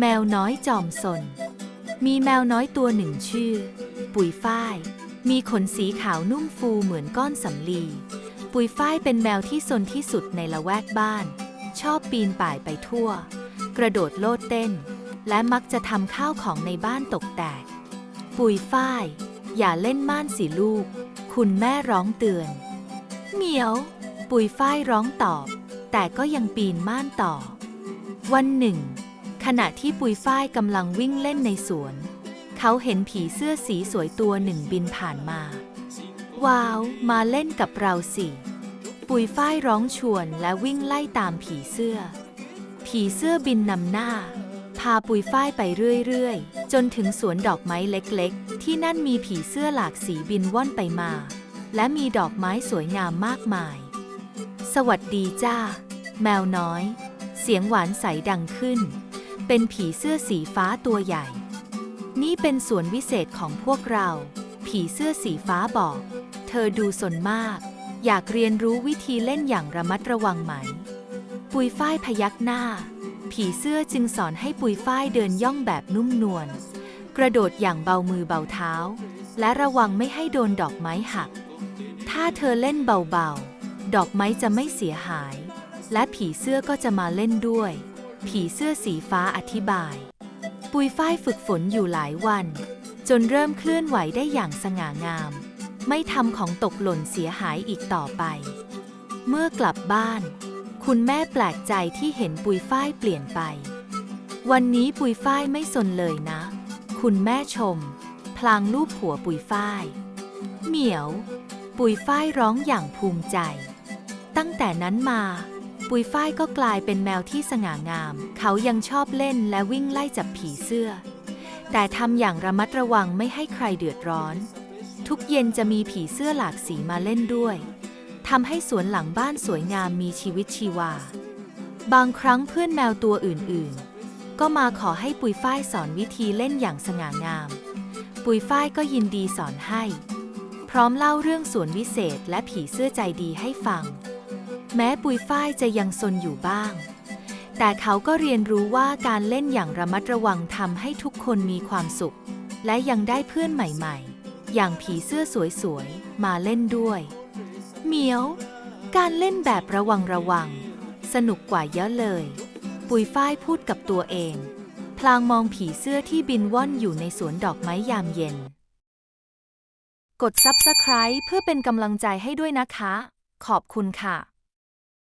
แมวน้อยจอมสน มีแมวน้อยตัวหนึ่งชื่อ ปุยฝ้าย มีขนสีขาวนุ่มฟูเหมือนก้อนสำลี ปุยฝ้ายเป็นแมวที่ซนที่สุดในละแวกบ้าน ชอบปีนป่ายไปทั่ว กระโดดโลดเต้น และมักจะทำข้าวของในบ้านตกแตก ปุยฝ้าย อย่าเล่นม่านสิลูก คุณแม่ร้องเตือน เหมียว ปุยฝ้ายร้องตอบ แต่ก็ยังปีนม่านต่อ วันหนึ่ง ขณะที่ปุยฝ้ายกำลังวิ่งเล่นในสวน เขาเห็นผีเสื้อสีสวยตัวหนึ่งบินผ่านมา ว้าว มาเล่นกับเราสิ ปุยฝ้ายร้องชวนและวิ่งไล่ตามผีเสื้อ ผีเสื้อบินนำหน้า พาปุยฝ้ายไปเรื่อยๆ จนถึงสวนดอกไม้เล็กๆ ที่นั่นมีผีเสื้อหลากสีบินว่อนไปมา และมีดอกไม้สวยงามมากมาย สวัสดีจ้า แมวน้อย เสียงหวานใสดังขึ้น เป็นผีเสื้อสีฟ้าตัวใหญ่ นี่เป็นส่วนวิเศษของพวกเรา ผีเสื้อสีฟ้าบอก เธอดูสนมาก อยากเรียนรู้วิธีเล่นอย่างระมัดระวังไหม ปุยฝ้ายพยักหน้า ผีเสื้อจึงสอนให้ปุยฝ้ายเดินย่องแบบนุ่มนวล กระโดดอย่างเบามือเบาเท้า และระวังไม่ให้โดนดอกไม้หัก ถ้าเธอเล่นเบาๆ ดอกไม้จะไม่เสียหาย และผีเสื้อก็จะมาเล่นด้วย ผีเสื้อสีฟ้าอธิบาย ปุยฝ้ายฝึกฝนอยู่หลายวัน จนเริ่มเคลื่อนไหวได้อย่างสง่างาม ไม่ทำของตกหล่นเสียหายอีกต่อไป เมื่อกลับบ้าน คุณแม่แปลกใจที่เห็นปุยฝ้ายเปลี่ยนไป วันนี้ปุยฝ้ายไม่สนเลยนะ คุณแม่ชม พลางลูบหัวปุยฝ้ายเหมียว ปุยฝ้ายร้องอย่างภูมิใจ ตั้งแต่นั้นมา ปุยฝ้ายก็กลายเป็นแมวที่สง่างาม เขายังชอบเล่นและวิ่งไล่จับผีเสื้อ แต่ทำอย่างระมัดระวังไม่ให้ใครเดือดร้อน ทุกเย็นจะมีผีเสื้อหลากสีมาเล่นด้วยทำให้สวนหลังบ้านสวยงามมีชีวิตชีวา บางครั้งเพื่อนแมวตัวอื่นๆ ก็มาขอให้ปุยฝ้ายสอนวิธีเล่นอย่างสง่างาม ปุยฝ้ายก็ยินดีสอนให้ พร้อมเล่าเรื่องสวนวิเศษและผีเสื้อใจดีให้ฟัง แม้ปุยฝ้ายจะยังซนอยู่บ้าง แต่เขาก็เรียนรู้ว่าการเล่นอย่างระมัดระวังทำให้ทุกคนมีความสุข และยังได้เพื่อนใหม่ๆ อย่างผีเสื้อสวยๆ มาเล่นด้วย เหมียว การเล่นแบบระวังระวัง สนุกกว่าเยอะเลย ปุยฝ้ายพูดกับตัวเอง พลางมองผีเสื้อที่บินว่อนอยู่ในสวนดอกไม้ยามเย็น กด Subscribe เพื่อเป็นกำลังใจให้ด้วยนะคะ ขอบคุณค่ะ